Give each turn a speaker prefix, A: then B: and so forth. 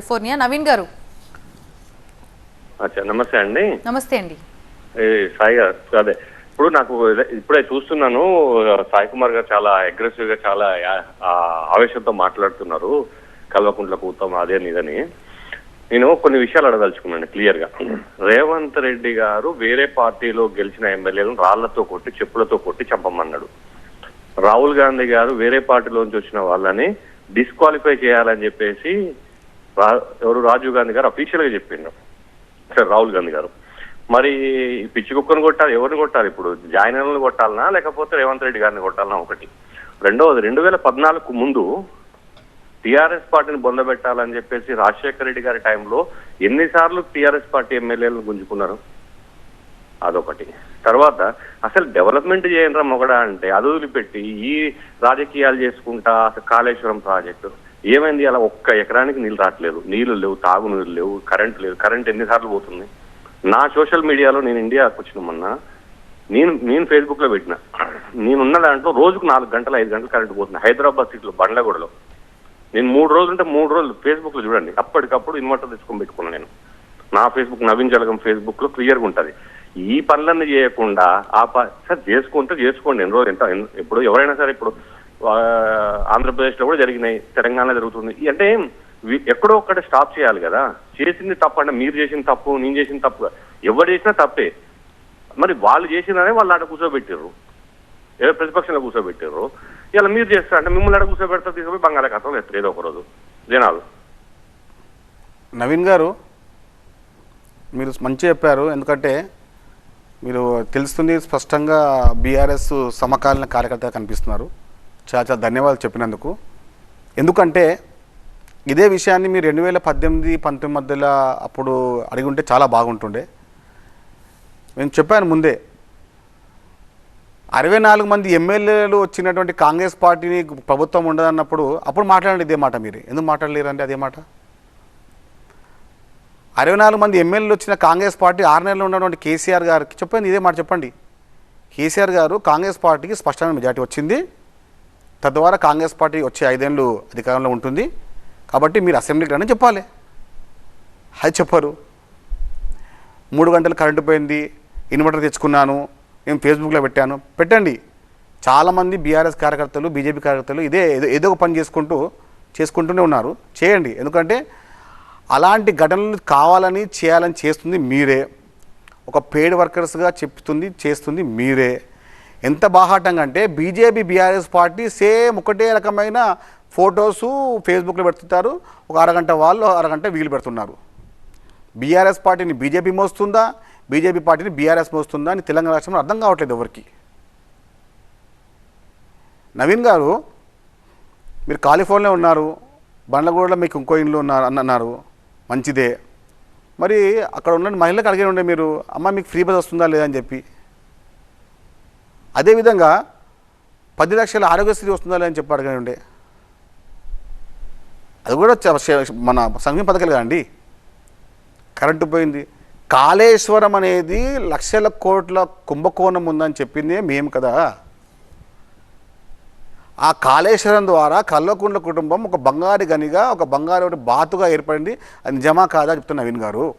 A: California Naveen గారు
B: అచ్చా నమస్తే అండి.
A: నమస్తే అండి.
B: సాయి గారు అదే ఇప్పుడు నాకు ఇప్పుడే చూస్తున్నాను సాయి కుమార్ గారు చాలా అగ్రెసివ్గా చాలా ఆవేశంతో మాట్లాడుతున్నారు. కల్వకుంట్ల కూతాం అదే ఇదని. నేను కొన్ని విషయాలు అడగదలుచుకున్నాను క్లియర్గా. రేవంత్ రెడ్డి గారు వేరే పార్టీలో గెలిచిన ఎమ్మెల్యేలను రాళ్ళతో కొట్టి చెప్పులతో కొట్టి చంపమన్నాడు. రాహుల్ గాంధీ గారు వేరే పార్టీలోంచి వచ్చిన వాళ్ళని డిస్క్వాలిఫై చేయాలని చెప్పేసి ఎవరు? రాజీవ్ గాంధీ గారు అఫీషియల్గా చెప్పిండు. సరే రాహుల్ గాంధీ గారు. మరి పిచ్చి కుక్కను కొట్టాలి ఎవరిని కొట్టాలి? ఇప్పుడు జాయినర్లను కొట్టాలనా లేకపోతే రేవంత్ రెడ్డి గారిని కొట్టాలనా ఒకటి. రెండవది రెండు వేల పద్నాలుగు ముందు టీఆర్ఎస్ పార్టీని బొందబెట్టాలని చెప్పేసి రాజశేఖర రెడ్డి గారి టైంలో ఎన్నిసార్లు టీఆర్ఎస్ పార్టీ ఎమ్మెల్యేలను గుంజుకున్నారు? అదొకటి. తర్వాత అసలు డెవలప్మెంట్ చేయండి మొగడా అంటే అదువులు పెట్టి ఈ రాజకీయాలు చేసుకుంటా అసలు కాళేశ్వరం ప్రాజెక్టు. ఏమైంది? అలా ఒక్క ఎకరానికి నీళ్ళు రావట్లేదు. నీళ్ళు లేవు తాగునీరు లేవు కరెంట్ లేదు. కరెంట్ ఎన్నిసార్లు పోతుంది? నా సోషల్ మీడియాలో నేను ఇండియాకి వచ్చిన మొన్న నేను నేను ఫేస్బుక్లో పెట్టిన. నేనున్న దాంట్లో రోజుకు నాలుగు గంటలు ఐదు గంటలు కరెంట్ పోతుంది. హైదరాబాద్ సిటీలో బండ్లగూడలో. నేను మూడు రోజులు ఉంటే మూడు రోజులు ఫేస్బుక్లో చూడండి. అప్పటికప్పుడు ఇన్వర్టర్ తెచ్చుకొని పెట్టుకున్నాను నేను. నా ఫేస్బుక్ నవీన్ జలగం ఫేస్బుక్లో క్లియర్ ఈ పనులన్నీ చేయకుండా ఆ ప సార్ చేసుకుంటే చేసుకోండి. ఎన్ని రోజులు ఎంత ఇప్పుడు ఎవరైనా సరే ఇప్పుడు ఆంధ్రప్రదేశ్లో ఆంధ్రప్రదేశ్లో కూడా జరిగినాయి తెలంగాణలో జరుగుతుంది. అంటే ఎక్కడో ఒక్కడ స్టాప్ చేయాలి కదా. చేసింది తప్పు అంటే మీరు చేసిన తప్పు నేను చేసిన తప్పు ఎవరు చేసినా తప్పే. మరి వాళ్ళు చేసినారే వాళ్ళు ఆడ కూర్చోబెట్టారు ఏదో ప్రతిపక్షంలో కూర్చోబెట్టారు ఇలా మీరు చేస్తారు అంటే మిమ్మల్ని ఆడ కూర్చోబెడతారు తీసుకుపోయి బంగాళాఖాతంలో ఎత్తారు ఏదో ఒక రోజు. జనాలు.
C: నవీన్ గారు మీరు మంచి చెప్పారు. ఎందుకంటే మీరు తెలుస్తుంది స్పష్టంగా బీఆర్ఎస్ సమకాలీన కార్యకర్తగా కనిపిస్తున్నారు. చాలా చాలా ధన్యవాదాలు చెప్పినందుకు. ఎందుకంటే ఇదే విషయాన్ని మీరు రెండు వేల పద్దెనిమిది పంతొమ్మిది మధ్యలో అప్పుడు అడిగి ఉంటే చాలా బాగుంటుండే. నేను చెప్పాను ముందే అరవై నాలుగు మంది ఎమ్మెల్యేలు వచ్చినటువంటి కాంగ్రెస్ పార్టీని ప్రభుత్వం ఉండదన్నప్పుడు అప్పుడు మాట్లాడండి ఇదే మాట మీరు. ఎందుకు మాట్లాడలేరండి అదే మాట? అరవై నాలుగు మంది ఎమ్మెల్యేలు వచ్చిన కాంగ్రెస్ పార్టీ ఆరు నెలలు ఉన్నటువంటి కేసీఆర్ గారికి చెప్పండి ఇదే మాట చెప్పండి. కేసీఆర్ గారు కాంగ్రెస్ పార్టీకి స్పష్టమైన మెజార్టీ వచ్చింది. తద్వారా కాంగ్రెస్ పార్టీ వచ్చే ఐదేళ్ళు అధికారంలో ఉంటుంది. కాబట్టి మీరు అసెంబ్లీకి రండి చెప్పాలి. అది చెప్పరు. మూడు గంటలు కరెంటు పోయింది ఇన్వర్టర్ తెచ్చుకున్నాను నేను ఫేస్బుక్లో పెట్టాను. పెట్టండి. చాలామంది బీఆర్ఎస్ కార్యకర్తలు బీజేపీ కార్యకర్తలు ఇదే ఏదో ఏదో ఒక పని చేసుకుంటూ చేసుకుంటూనే ఉన్నారు. చేయండి. ఎందుకంటే అలాంటి ఘటనలు కావాలని చేయాలని చేస్తుంది మీరే. ఒక పెయిడ్ వర్కర్స్గా చెప్తుంది చేస్తుంది మీరే. ఎంత బాహాటంగా అంటే బీజేపీ బీఆర్ఎస్ పార్టీ సేమ్ ఒకటే రకమైన ఫొటోసు ఫేస్బుక్లో పెడుతుంటారు. ఒక అరగంట వాళ్ళు అరగంట వీలు పెడుతున్నారు. బీఆర్ఎస్ పార్టీని బీజేపీ మోస్తుందా? బీజేపీ పార్టీని బీఆర్ఎస్ మోస్తుందా అని తెలంగాణ రాష్ట్రంలో అర్థం కావట్లేదు ఎవరికి. నవీన్ గారు మీరు కాలిఫోన్లో ఉన్నారు బండ్లగూడలో మీకు ఇంకో ఇంట్లో ఉన్నారు అన్నారు. మంచిదే. మరి అక్కడ ఉన్న మహిళలకు అడిగే ఉండే మీరు అమ్మ మీకు ఫ్రీ బస్ వస్తుందా లేదా అని చెప్పి. అదేవిధంగా పది లక్షల ఆరోగ్యశ్రీ వస్తుందా లేదని చెప్పి అడగండి ఉండే. అది కూడా మన సంక్షేమ పథకాలు కదండి. కరెంటు పోయింది. కాళేశ్వరం అనేది లక్షల కోట్ల కుంభకోణం ఉందని చెప్పిందే మేము కదా. ఆ కాళేశ్వరం ద్వారా కల్వకుంట్ల కుటుంబం ఒక బంగారు గనిగా ఒక బంగారు బాతుగా ఏర్పడింది. అది నిజమా కాదా చెప్తున్నా నవీన్ గారు.